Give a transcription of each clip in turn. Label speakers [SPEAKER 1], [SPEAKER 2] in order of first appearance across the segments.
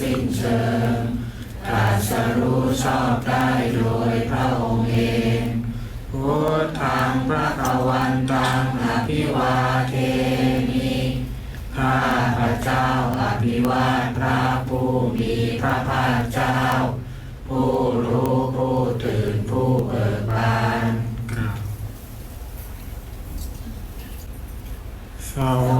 [SPEAKER 1] สิ้นเชิงตรัสรู้ชอบได้โดยพระองค์เองพุทธังพระกวันตังอภิวาเทมิข้าพระเจ้าอภิวาทพระผู้มีพระภาคเจ้า ผู้รู้ผู้ตื่นผู้เบิกบานสว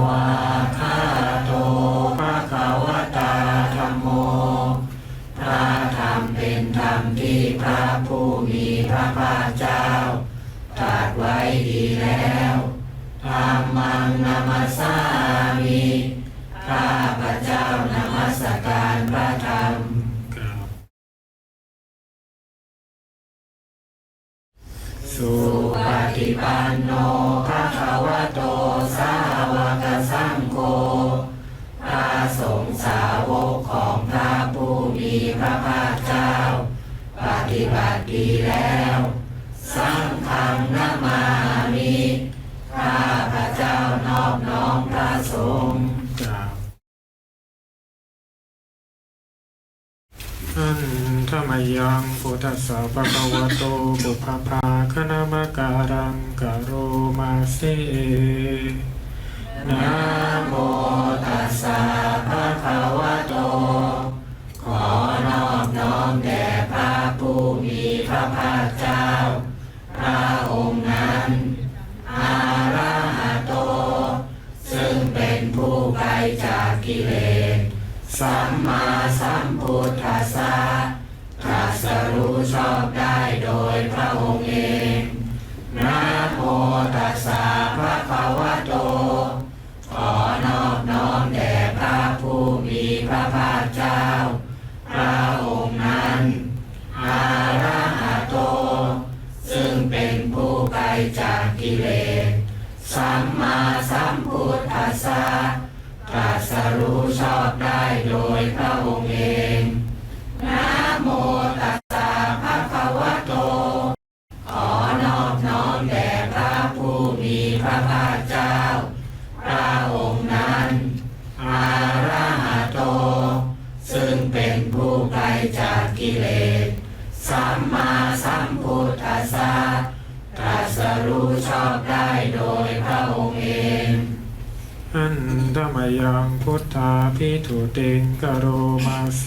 [SPEAKER 1] งนามาสามิข้าพระเจ้านมัสการพระธรรมสุปฏิปันโนภะคะวะโตสาวกสังโฆพระสงฆ์สาวกของพระผู้มีพระภาคเจ้า ปฏิบัติดีแล้ว ยังพุทธัสสะปะคะวะโตบุพพาคณมการังกโรมาเสนะโมตัสสะภะคะวะโต ขอนอบน้อมแด่พระผู้มีพระภาคเจ้า พระองค์นั้นอาระหะโต ซึ่งเป็นผู้ไกลจากกิเลส สัมมาสัมพุทธัสสะ ตรัสรู้ชอบได้โดยพระองค์เองนะโมตัสสะภะคะวะโต ขอนอบน้อมแด่พระผู้มีพระภาคเจ้า พระองค์นั้นอาระหะโต ซึ่งเป็นผู้ไกลจากกิเลส สัมมาสัมพุทธัสสะตรัสรู้ชอบได้โดย รู้ชอบได้โดยพระองค์เอง
[SPEAKER 2] อันธรรมยังพุทธาพิถุเตงกโรมาเซ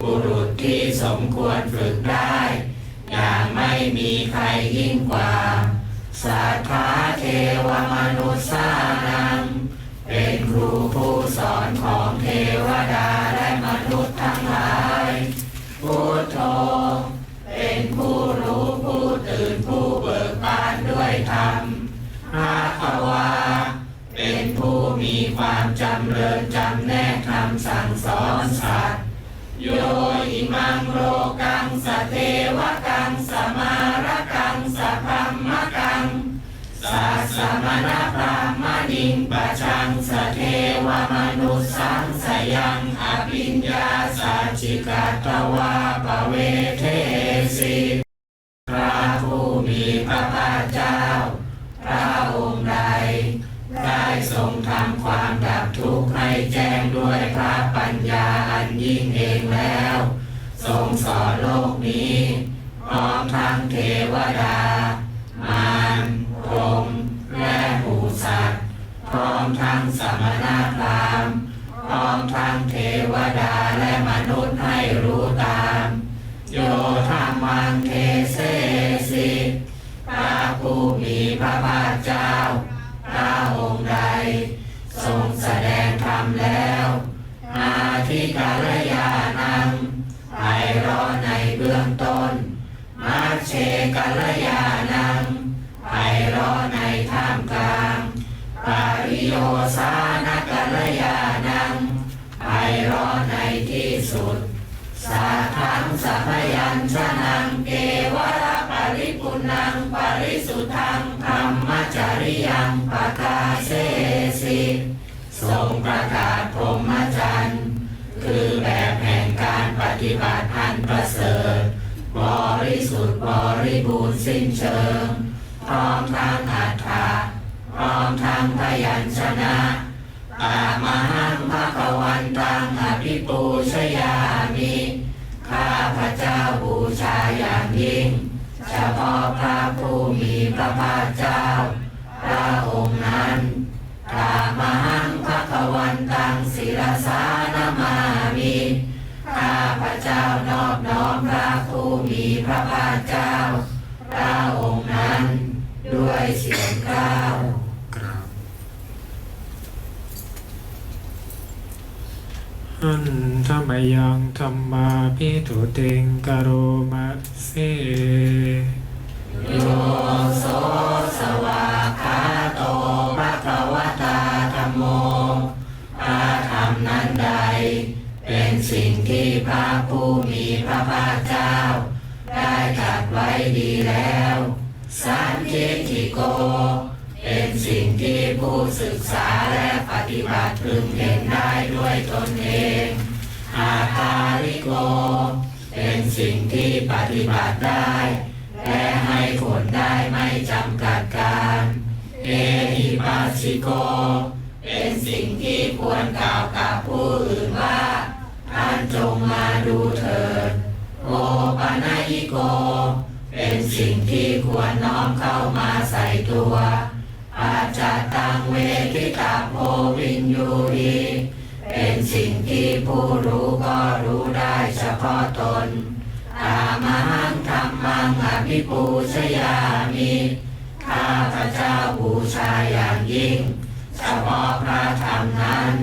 [SPEAKER 1] บุรุษที่สมควรฝึกได้ อย่างไม่มีใครยิ่งกว่าสัทธาเทวมนุษย์สานังเป็นครูผู้สอนของเทวดา เทวกังสมารกังสัพพมมกังสัสสมณพราหมณิงปะชังสเทวมนุสังสยังอภิญญาสัจจิกาตวาปเวเทส วดา มารพรมและหูสัตว์พร้อมทั้งสมณพราหมณ์พร้อมทั้งเทวดาและมนุษย์ให้รู้ตาม โยธรรมังเทเสสิพระผู้มีพระภาคเจ้าพระองค์ใด ทรงแสดงธรรมแล้ว อาทิกาล เชกาลยานังไพเราะในท่ามกลางปาริโยสานกาลยานังไพเราะในที่สุด สาทังสัพยัญชนะเกวระปริปุณังปริสุทธังธรรมจริยังปะกาเสสิทรงประกาศพรหมจรรย์ คือแบบแห่งการปฏิบัติอันประเสริฐ สุทธิ์บริบูรณ์สิ้นเชิง พร้อมทางอัฏฐะพร้อมทางพยัญชนะตามหังภะคะวันตังอภิปูชยามิข้าพระเจ้าบูชาอย่างยิ่งเฉพาะพระผู้มีพระภาคเจ้า พระองค์นั้นตามหังภะคะวันตังศิรสานามามิข้าพระเจ้านอบน้อมพระผู้มี พระภาคเจ้าพระองค์นั้น ด้วยเสียงกล้าว
[SPEAKER 2] กราบอันธรรมยังธรรมาพิถุเตงกโรมาเซ
[SPEAKER 1] โยโสสวาคาโตภะคะวตาธรรมโมพระธรรมนั้นใด เป็นสิ่งที่พระผู้มีพระภาคเจ้าได้ ตัดไว้ดีแล้วสันทิฏฐิโก เป็นสิ่งที่ผู้ศึกษาและปฏิบัติพึงเห็นได้ด้วยตนเองอาคาริโก เป็นสิ่งที่ปฏิบัติได้ และให้ผลได้ไม่จำกัดการ เอหิปัสสิโก เป็นสิ่งที่ควรกล่าวกับผู้อื่นว่าท่านจงมาดูเถิดโอ ปะนายิโก เป็นสิ่งที่ควรน้อมเข้ามาใส่ตัว อาจจตังเวทิตาโพวินยูรีเป็นสิ่งที่ผู้รู้ก็รู้ได้เฉพาะตน ตามหังธรรมังอภิปูชยามิข้าพระเจ้าบูชาอย่างยิ่งเฉพาะพระธรรมนั้น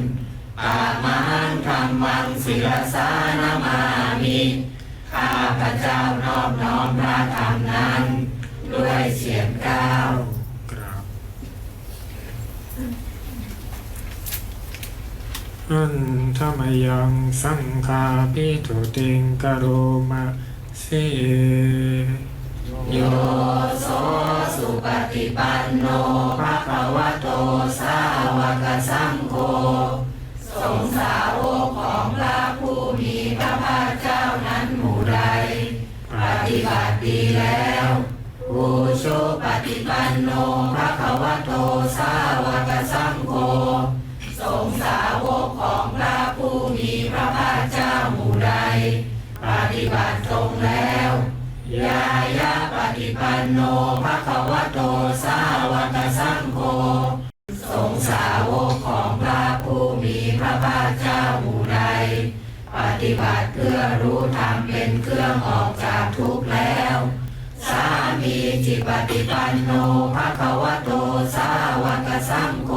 [SPEAKER 1] ตามหังมังศิรสานามามิ ข้าพระเจ้านอบน้อมพระธรรมนั้น ด้วยเสียงกล่าว
[SPEAKER 2] กราบอันธรรมยังสังฆาปิทุติงกโรมาเส
[SPEAKER 1] โยโสสุปฏิปันโนภะคะวะโตสาวกสังโฆสงฆ์สาวก ดีแล้วอุชุปฏิปันโนภะคะวะโตสาวกสังโฆสงสาวกของพระผู้มีพระภาคเจ้าหมู่ใด ปฏิบัติตรงแล้วยายาปฏิปันโนภะคะวะโตสาวกสังโฆสงสาวกของพระผู้มีพระภาคเจ้าหมู่ ปฏิบัติเพื่อรู้ธรรมเป็นเครื่องออกจากทุกข์แล้ว สามีจิปฏิปันโนภะคะวะโตสาวกสังโฆ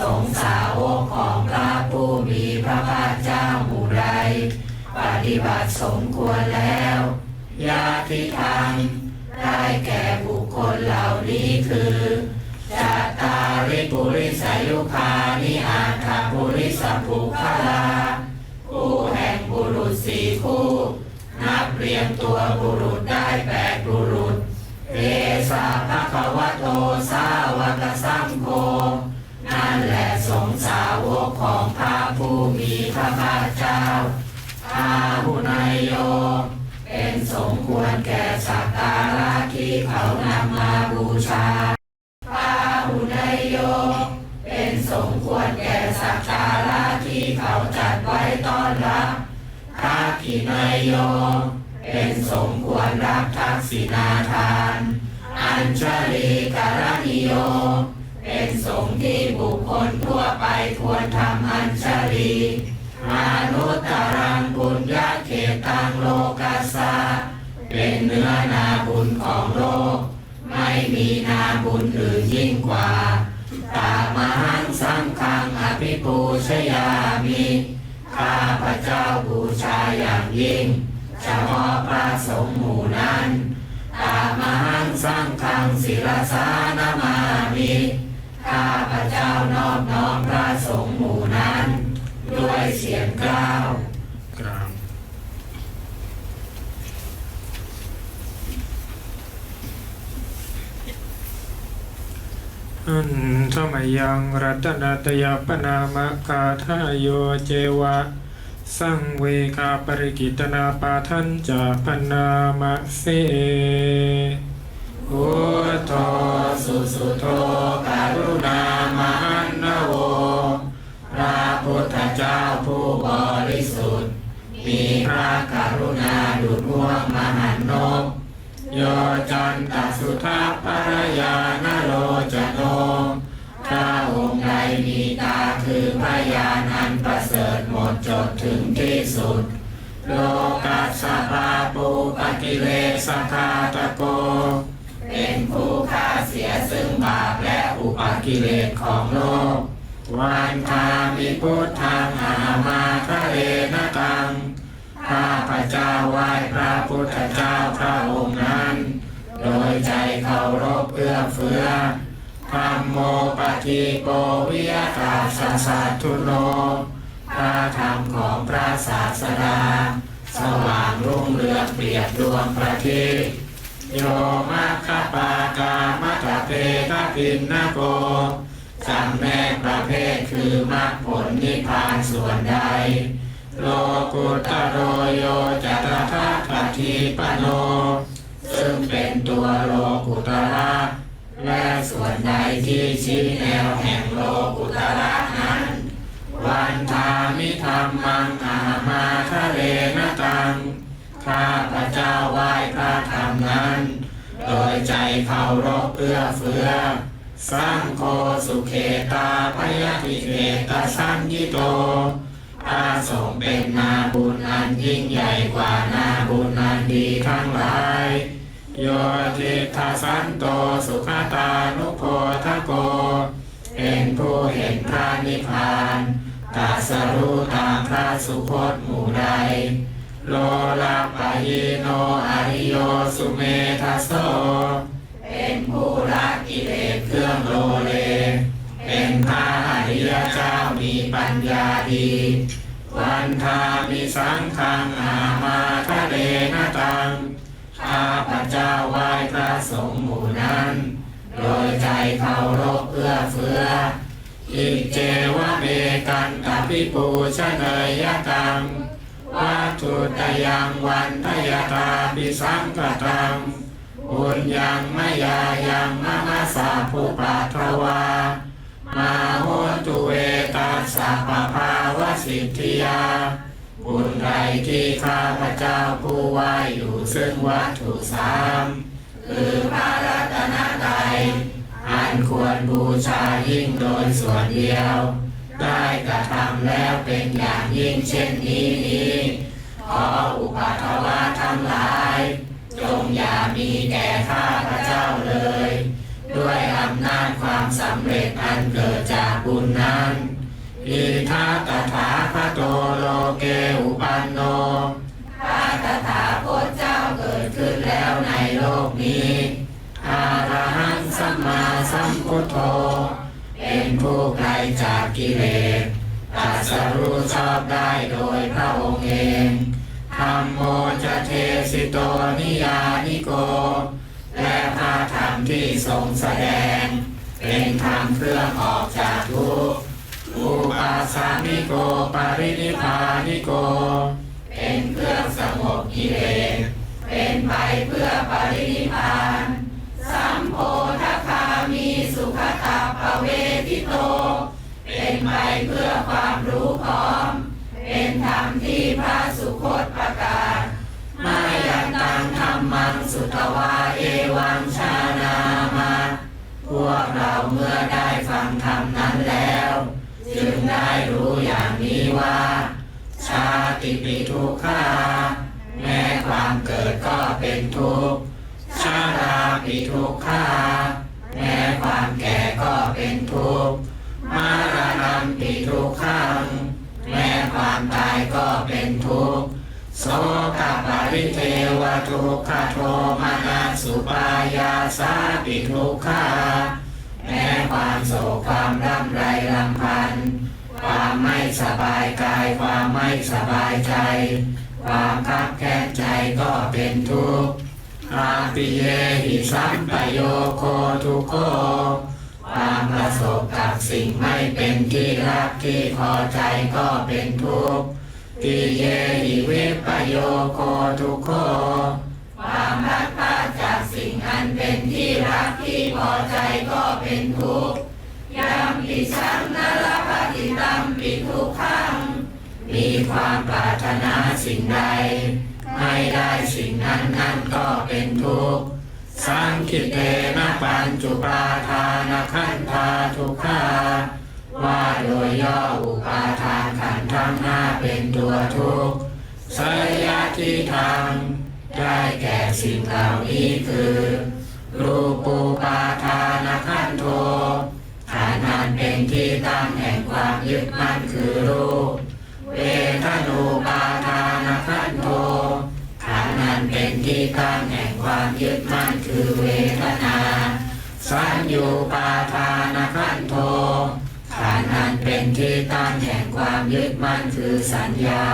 [SPEAKER 1] สงสาวกของพระผู้มีพระภาคเจ้าหมู่ใดปฏิบัติสมควรแล้วญาติธรรมได้แก่บุคคลเหล่านี้คือจัตตาริปุริสายุคานิอาคาปุริสภูคลา ษสี่คู่ นับเรียงตัวบุรุษได้แปดบุรุษ เอสาภะควโตสาวกสังโฆนั่นแหละสงสาวกของพระผู้มีพระภาคเจ้าอาหุนายโย เป็นสมควรแก่สักการะที่เขานำมาบูชา พากินายโย เป็นสมควรรับทักษิณาทาน อัญชลีการนิโย เป็นสงฆ์ที่บุคคลทั่วไปควรทำอัญชลีมนุตตรังบุญญาเขตังโลกัสสะเป็นเนื้อนาบุญของโลก ไม่มีนาบุญอื่นยิ่งกว่า ตามหังสังฆังอภิปูชยามิ ข้าพระเจ้าบูชาอย่างยิ่งเฉพาะพระสงฆ์หมู่นั้นตามหังสร้างคังศิลสานามามิข้าพระเจ้านอบน้อมพระสงฆ์หมู่นั้น ด้วยเสียงกล้าว
[SPEAKER 2] กราบ อันธรรมยังรัตนตยปนามกาทายโยเจวะ สังเวกาปริกิตนาปาทันจาปนามะเส
[SPEAKER 1] พุทโธสุสุโธการุณามหันนโวพระพุทธเจ้าผู้บริสุทธิ์ มีพระกรุณาดุจห่วงมหันนกโยจันตสุทัพปรยานโรจโน มีตาคือพยานอันประเสริฐหมดจดถึงที่สุด โลกัสสปาปูปกิเลสคาตโก เป็นผู้ฆ่าเสียซึ่งบาปและอุปกิเลสของโลก วันทามิพุทธังอามาทะเลนตังข้าพระเจ้าไหว้พระพุทธเจ้าพระองค์นั้น โดยใจเคารพเอื้อเฟื้อ ธรรมโมปฏิโกวิยตาสัสสัทธุโนพระธรรมของพระศาสดา สว่างรุ่งเรืองเปรียบดวงประทีปโยมาคปากามัตเตทปินนโกจำแนกประเภทคือมรรคผลนิพพานส่วนใด โลกุตโรโยจัตถาคทีปโน ซึ่งเป็นตัวโลกุตระ และส่วนใดที่ชี้แนวแห่งโลกุตระนั้น วันทามิธรรมังอามาทะเลนตังข้าพระเจ้าไหว้พระธรรมนั้น โดยใจเคารพเอื้อเฟื้อสร้างโคสุเขตาพยติเขตสัญญิโตอาสงเป็นนาบุญอันยิ่งใหญ่กว่านาบุญอันดีทั้งหลาย โยทิทาสันโตสุขตานุโพทโกเป็นผู้เห็นพระนิพพานตัสรู้ตามพระสุคตหมู่ใด โลลาปะยิโนอริโยสุเมทัสโสเป็นผู้ละกิเลสเครื่องโลเล เป็นพระอริยเจ้ามีปัญญาดี วันทามิสังขังอามาทะเลนะตัง ข้าพระเจ้าไหว้พระสงฆ์หมู่นั้น โดยใจเคารพเอื้อเฟื้อ อิเจวะเมกันตปิปูชเนยยตังวัตถุตยังวันทยตาปิสังกตังบุญยังมยายังมะมะสาภูปัทวา มาโหตุเวตัสสะปะภาวสิทธิยา บุญใดที่ข้าพระเจ้าผู้ไหว้อยู่ซึ่งวัตถุสามคือพระรัตนตรัยอันควรบูชายิ่งโดยส่วนเดียว ได้กระทำแล้วเป็นอย่างยิ่งเช่นนี้นี้ขออุปถวาทั้งหลาย จงอย่ามีแก่ข้าพระเจ้าเลย ด้วยอำนาจความสำเร็จอันเกิดจากบุญนั้น อิทัตถาคโตโลเกอุปันโนพระตถาคตเจ้าเกิดขึ้นแล้วในโลกนี้อาระหังสัมมาสัมพุทโธ เป็นผู้ไกลจากกิเลสตัสรู้ชอบได้โดยพระองค์เองธรรมโมจะเทสิโตนิยานิโก และพระธรรมที่ทรงแสดง เป็นธรรมเครื่องออกจากทุกข์ อุปาสามิโกปารินิพานิโก เป็นเครื่องสงบกิเลส เป็นไปเพื่อปรินิพาน สัมโพธคามีสุขตาภเวทิโต เป็นไปเพื่อความรู้พร้อม เป็นธรรมที่พระสุคตประกาศมายังตังธรรมังสุตวาเอวังชานามา พวกเราเมื่อได้ฟังธรรมนั้นแล้ว จึงได้รู้อย่างนี้ว่า ชาติปิทุกขาแม้ความเกิดก็เป็นทุกข์ชาราปิทุกขาแม้ความแก่ก็เป็นทุกข์มารณะปิทุกขังแม้ความตายก็เป็นทุกข์โสกปาริเทวทุกขโทมานาสุปายาสาปิทุกขา แม้ความโศกความร่ำไรรำพันความไม่สบายกายความไม่สบายใจ ความคับแค้นใจก็เป็นทุกข์อาปิเยหิสัมปโยโคทุโคความประสบกับสิ่งไม่เป็นที่รักที่พอใจก็เป็นทุกข์ปิเยหิวิปโยโคทุโคความรักพลาดจากสิ่งอัน เป็นที่รักที่พอใจก็เป็นทุกข์ยามปิชังนรปฏิตัมปิทุกขัง มีความปรารถนาสิ่งใด ไม่ได้สิ่งนั้นนั่นก็เป็นทุกข์สังคิเตนะปัญจุปาทานขันธาทุกขาว่าโดยย่ออุปาทานขันธ์ทั้งห้าเป็นตัวทุกข์สยที่ทำได้แก่สิ่งเหล่านี้คือ รูปูปาทานขันโทฐานนั้นเป็นที่ตั้งแห่งความยึดมั่นคือรูป เวทนูปาทานขันโทฐานนั้นเป็นที่ตั้งแห่งความยึดมั่นคือเวทนา สัญญูปาทานขันโทฐานนั้นเป็นที่ตั้งแห่งความยึดมั่นคือสัญญา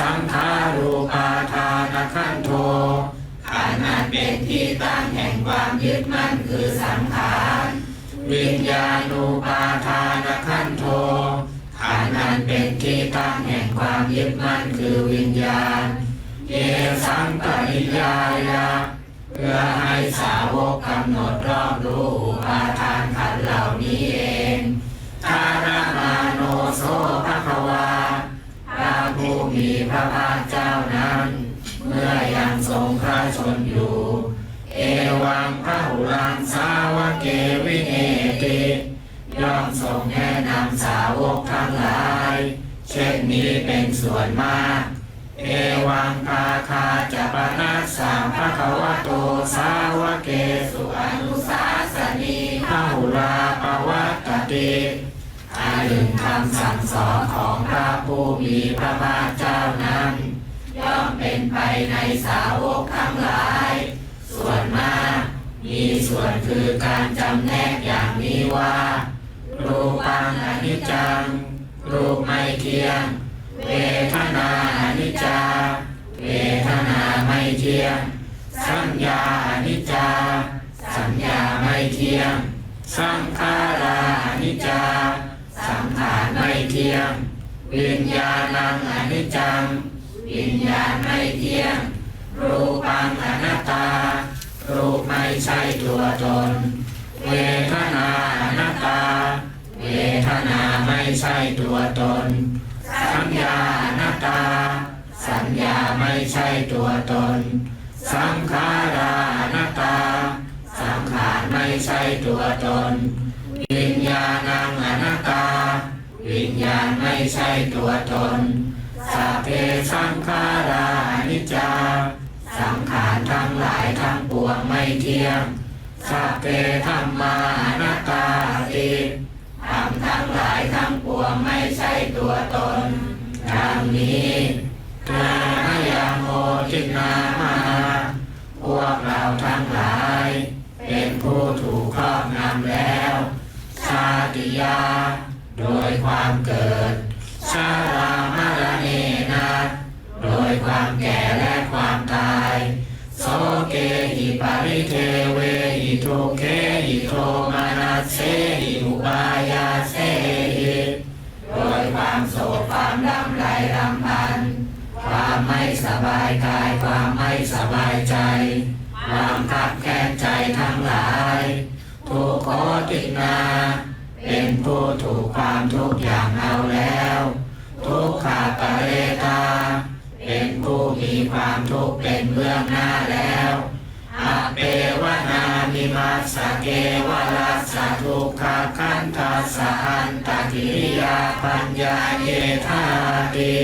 [SPEAKER 1] สังขารูปาทานขันโท อันเป็นที่ตั้งแห่งความยึดมั่นคือสังขาร วิญญาณูปาทานขันโทฐานนั้นเป็นที่ตั้งแห่งความยึดมั่นคือวิญญาณ เยสังปริยายะเพื่อให้สาวกกำหนดรอบรู้อุปาทานขันเหล่านี้เองทารมาโนโสภควาพระผู้มีพระภาคเจ้านั้น สาวเกวิเนติย่อมทรงแนะนำสาวกทั้งหลาย เช่นนี้เป็นส่วนมาก เอวังปาคาจะปนัสสาภะคะวะโตสาวเกสุอนุสาสนีพระหุราปวัตติอัถึงคำสั่งสอนของพระผู้มีพระภาคเจ้านั้น ย่อมเป็นไปในสาวกทั้งหลาย ส่วนมาก มีส่วนคือการจำแนกอย่างนี้ว่า รูปังอนิจจัง รูปไม่เที่ยง เวทนาอนิจจา เวทนาไม่เที่ยง สัญญาอนิจจา สัญญาไม่เที่ยง สังขาราอนิจจา สังขารไม่เที่ยง วิญญาณังอนิจจัง วิญญาณไม่เที่ยง รูปังอนัตตา รูปไม่ใช่ตัวตน เวทนาอนัตตา เวทนาไม่ใช่ตัวตน สัญญาอนัตตา สัญญาไม่ใช่ตัวตน สังขาราอนัตตา สังขารไม่ใช่ตัวตน วิญญาณังอนัตตา วิญญาณไม่ใช่ตัวตนสัพเพสังขาราอนิจจา สังขารทั้งหลายทั้งปวงไม่เที่ยงสัพเพธรรมานัตตาติธรรมทั้งหลายทั้งปวงไม่ใช่ตัวตนดังนี้นะยังโมทินามาพวกเราทั้งหลาย เป็นผู้ถูกครอบงำแล้ว ชาติยา โดยความเกิด ชารามารณเนนะโดยความแก่และความตาย โสเกหิปาริเทเวหิทุเกหิโทมานัสเสหิอุบายาเสหิโดยความโศกความรำไรรำพัน ความไม่สบายกายความไม่สบายใจ ความขับแค้นใจทั้งหลายทุกขตินา เป็นผู้ถูกความทุกข์อย่างเอาแล้ว ทุกขาปะเรตา มีความทุกข์เป็นเบื้องหน้าแล้วอาเปวนามิมัสะเกวลัสะทุกขคันทัสสะอันตกิริยาปัญญาเยธาติ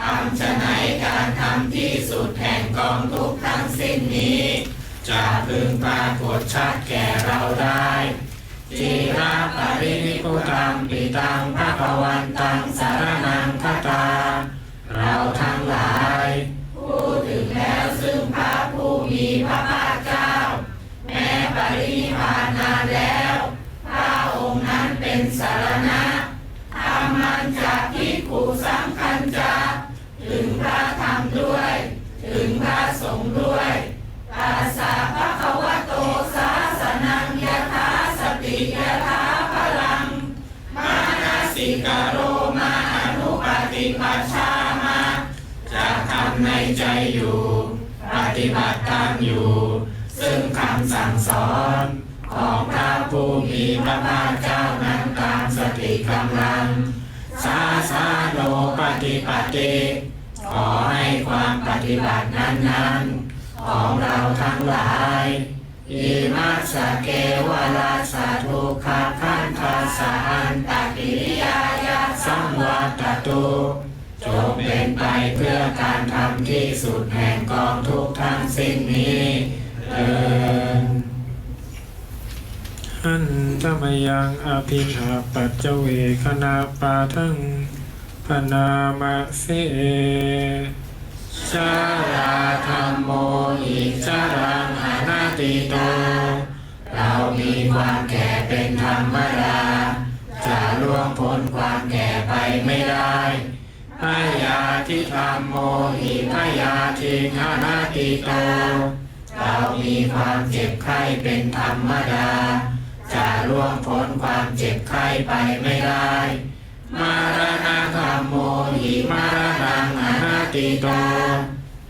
[SPEAKER 1] ทำจะไหนการทำที่สุดแห่งกองทุกข์ทั้งสิ้นนี้ จะพึงปรากฏชัดแก่เราได้จีราปรินิพุตังปิตังภะคะวันตังสารนังคตา เราทั้งหลาย ริพานนานแล้วพระองค์นั้นเป็นสารณะธรรมันจากที่ผูสังคัญจาถึงพระธรรมด้วย ถึงพระสงฆ์ด้วยตาสาภะควโตสาสนังยถาสติยถาพลัง มานาสิกโรมาอนุปฏิปัชชามาจะทำในใจอยู่ ปฏิบัติตามอยู่ ซึ่งคำสั่งสอนของพระผู้มีพระภาคเจ้านั้นตามสติกำลัง สาสาโนปฏิปติขอให้ความปฏิบัตินั้นๆ ของเราทั้งหลายอิมัสเกวลาสะทุกขคันทัสสะอันตกิริยายาสังวัตตุจงเป็นไปเพื่อการทำที่สุดแห่งกองทุกข์ทั้งสิ้นนี้ อัน
[SPEAKER 2] ตมยังอภิหาปัจเจเวคณาปาทังพนามะเส
[SPEAKER 1] ชาราธรรมโมอิจารังอนาติโต เรามีความแก่เป็นธรรมดา จะล่วงพ้นความแก่ไปไม่ได้พยาธิธรรมโมหิพยาธิอนาติโต มีความเจ็บไข้เป็นธรรมดา จะล่วงพ้นความเจ็บไข้ไปไม่ได้ มารณะธรรมโมหิมารณังอนาติโต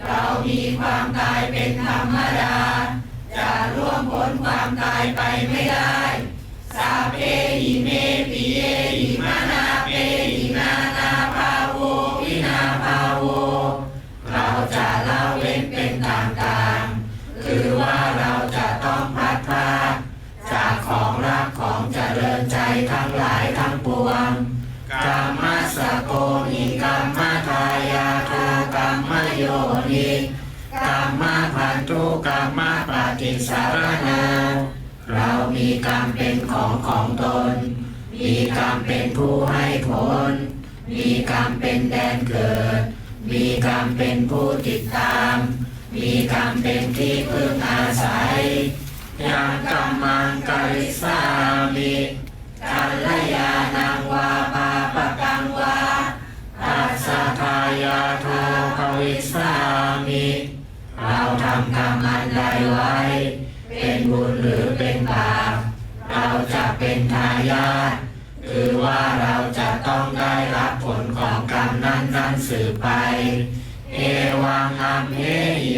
[SPEAKER 1] เรามีความตายเป็นธรรมดา จะล่วงพ้นความตายไปไม่ได้ สาเพหิเมปิเยหิมา ริญใจทั้งหลายทั้งปวงกรรมสโกนิกรรมทายาโทกรรมโยนิกรรมพันธุกรรมปฏิสารโนเรามีกรรมเป็นของของตน มีกรรมเป็นผู้ให้ผล มีกรรมเป็นแดนเกิด มีกรรมเป็นผู้ติดตาม มีกรรมเป็นที่พึ่งอาศัย ยังกรรมังกริสามิกัลยาณังวาปาปกังวาปัสสะทายาโทภวิสามิเราทำกรรมอันใดไว้ เป็นบุญหรือเป็นบาปเราจะเป็นทายาทคือว่าเราจะต้องได้รับผลของกรรมนั้นนั้นสืบไป เอวังอัมเห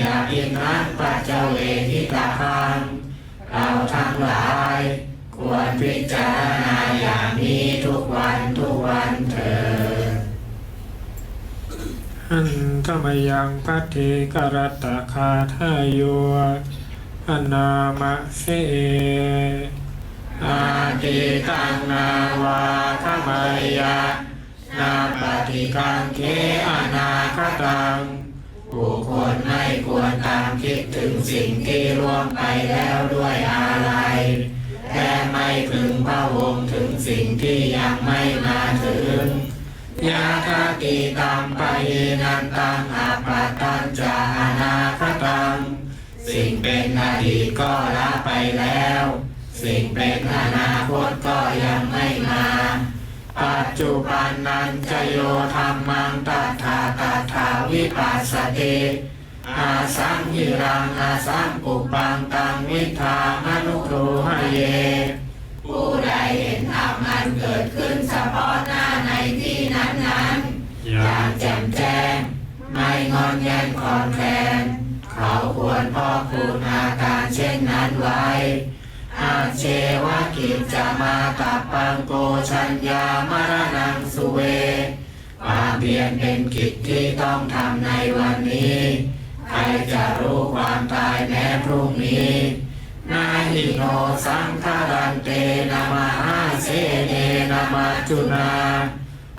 [SPEAKER 1] ยาอินัสปัจเจเวทิตาคังเร ทั้งหลาย ควรพิจารณาอย่างนี้ทุกวันทุกวันเถิด
[SPEAKER 2] หันธรรมยังพัทธิกรัตตคาทายโยอนามะเส
[SPEAKER 1] อาติตังนาวาขมายะนาปฏิกังเกอนาคตัง ผู้คนไม่ควรตามคิดถึงสิ่งที่ล่วงไปแล้วด้วยอะไรและไม่พึงพระวงถึงสิ่งที่ยังไม่มาถึงยาคติตัมปะเยนันตังอาปาตัญจาอนาคตัง สิ่งเป็นอดีตก็ละไปแล้ว สิ่งเป็นอนาคตก็ยังไม่มา ปัจจุบันนันจโยธรรมังตัทธาตัทธาวิปัสสติอาสังหิรังอาสังปุปังตังวิธามนุครูหเย ผู้ใดเห็นธรรมอันเกิดขึ้นเฉพาะหน้าในที่นั้นๆ อย่างแจ่มแจ้ง ไม่งอนแงนคลอนแคลนเขาควรพ่อคูณอาการเช่นนั้นไว้ อาเชวะกิจจะมาตับปังโกชัญญามรณังสุเวความเพียรเป็นกิจที่ต้องทำในวันนี้ ใครจะรู้ความตายแม้พรุ่งนี้นาหิโนสังฆารันเตนามาหาเสเนนามาจุนา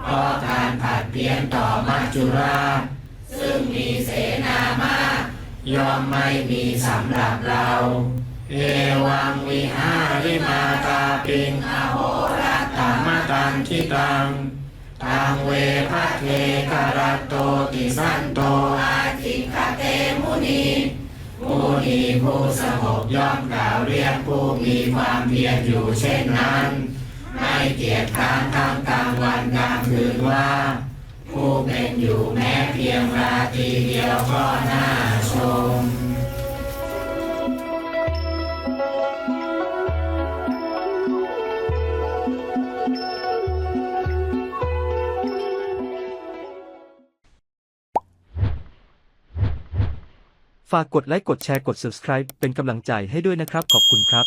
[SPEAKER 1] เพราะการผัดเพี้ยนต่อมัจจุราซึ่งมีเสนามากย่อมไม่มีสำหรับเรา เอวังวิหาริมาตาปิงอโหรัตตมตันทิตังตังเวพัทเทกรตโตติสันโตอาจิคเตมุนีมุนีผู้สงบย่อมกล่าวเรียกผู้มีความเพียรอยู่เช่นนั้น ไม่เกียจคร้านทั้งกลางวันกลางคืนว่า ผู้เป็นอยู่แม้เพียงราตรีเดียวก็น่าชม
[SPEAKER 3] ฝากกดไลค์กดแชร์กด subscribe เป็นกำลังใจให้ด้วยนะครับขอบคุณครับ